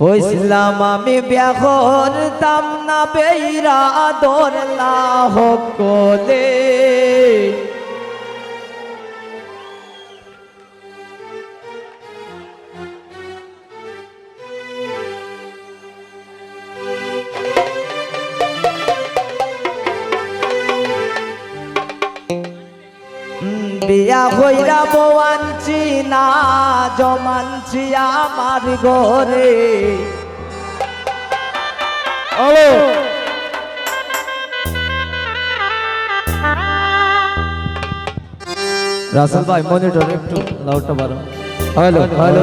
হইছিলাম আমি ব্যাহর তাম না বেইরা দরলা হকলে হইরা বওয়ানছি না জমানছি আমার ঘরে। রাসেল ভাই মনিটর একটু লাউডটা বাড়ো হ্যালো হ্যালো।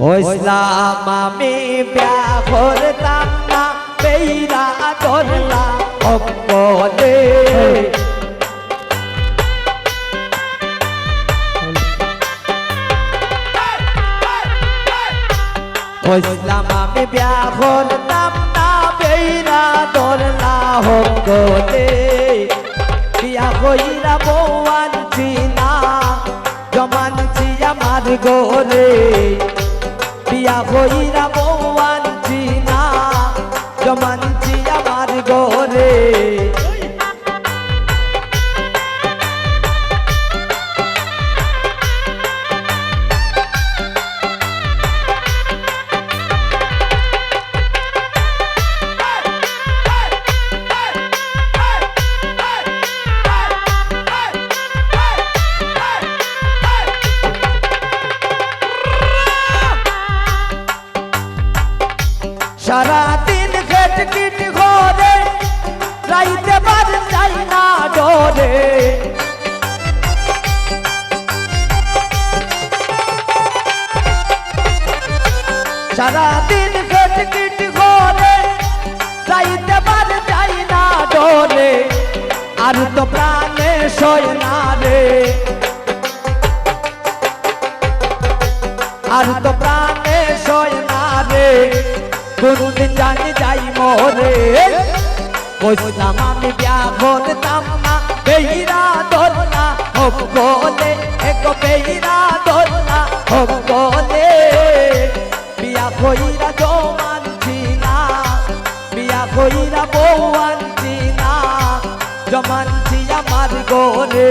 হইসলাম আমি বিয়া করতাম না বেইরা ধরলা অপলে হইসলাম আমি বিয়া করতাম না বেইরা ধরলা বিয়া হইরা বৌয়ানছি না জমানছি আমার গোরে বিয়া হইরা সারাদিন খেট কিট ঘরে, রাইতে বার যাই না ডরে। সারাদিন খেট কিট ঘরে, রাইতে বার যাই না ডরে, আর তো প্রাণে সয় না রে। আর তো প্রাণে কোনদিন জানি যাই মোরে। বসলাম আমি বিয়া করতাম না বেহিরা ধরনা হোক বলে এক বেহিরা ধরনা হোক বলে। বিয়া কইরা জমানছি না, বিয়া কইরা বউ আনছি না জমানছি আমার গোরে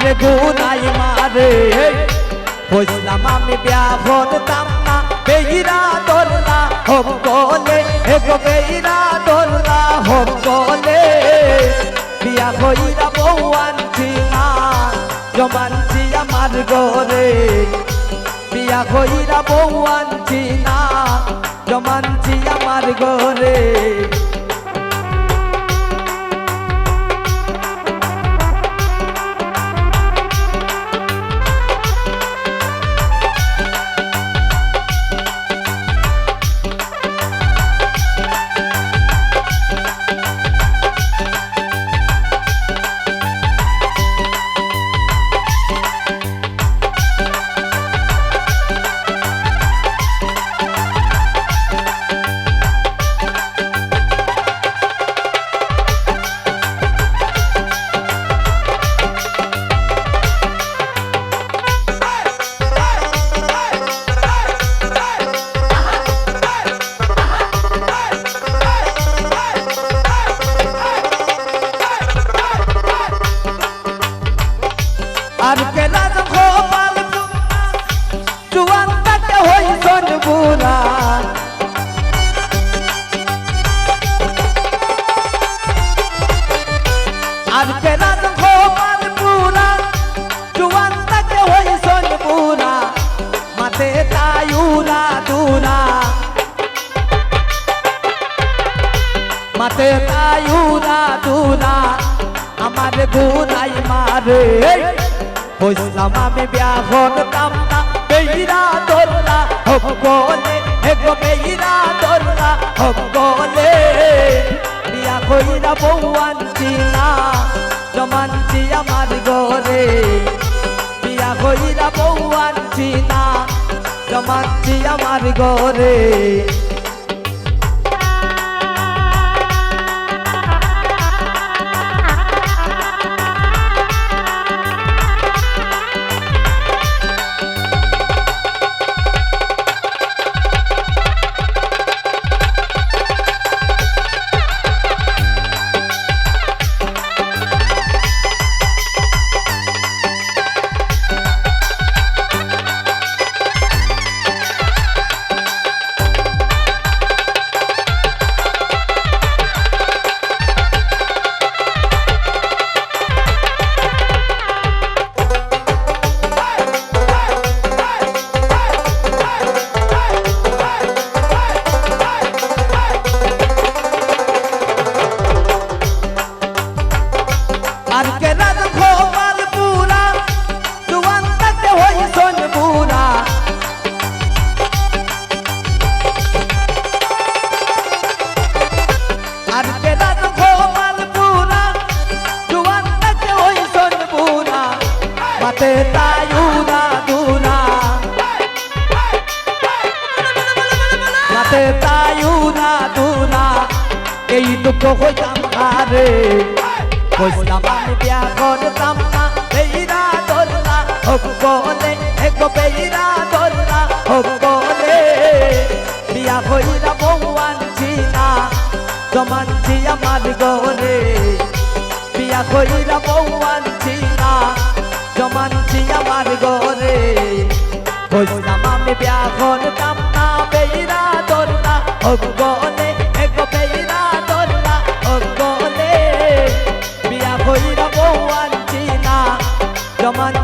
আমার গুনাই মারে। বুঝলাম আমি বিয়া করতাম না বেহিরা দোলনা হোক বলে। এক বেহিরা দোলনা হোক বলে। বিয়া কইরা বউ আনছি না জমানছি আমার ঘরে। বিয়া কইরা বউ আনছি না জমানছি আমার na মাতে তায়ুরা দুরা আমার গুনাই মারে। বসলাম আমি ব্যাহন কামনা, বেইরা দোলা হব বলে এগো বেইরা দোলা হব বলে। বিয়া কইরা বউ আনছি না জমানছি আমার গরে বিয়া কইরা বউ আনছি না জমানছি আমার ঘরে। দুঃখ হইতাম আরে বুঝলাম আমি বিয়া করতাম না, বেইরা দোল্লা। হোক বলে এগো বেইরা দোল্লা। হোক বলে, বিয়া হইরা বউ আনছি না, জমানছি আমার গরে বিয়া হইরা বউ আনছি না, জমানছি আমার গরে বুঝলাম আমি বিয়া করতাম না, বেইরা দোল্লা। হোক বলে জমানছি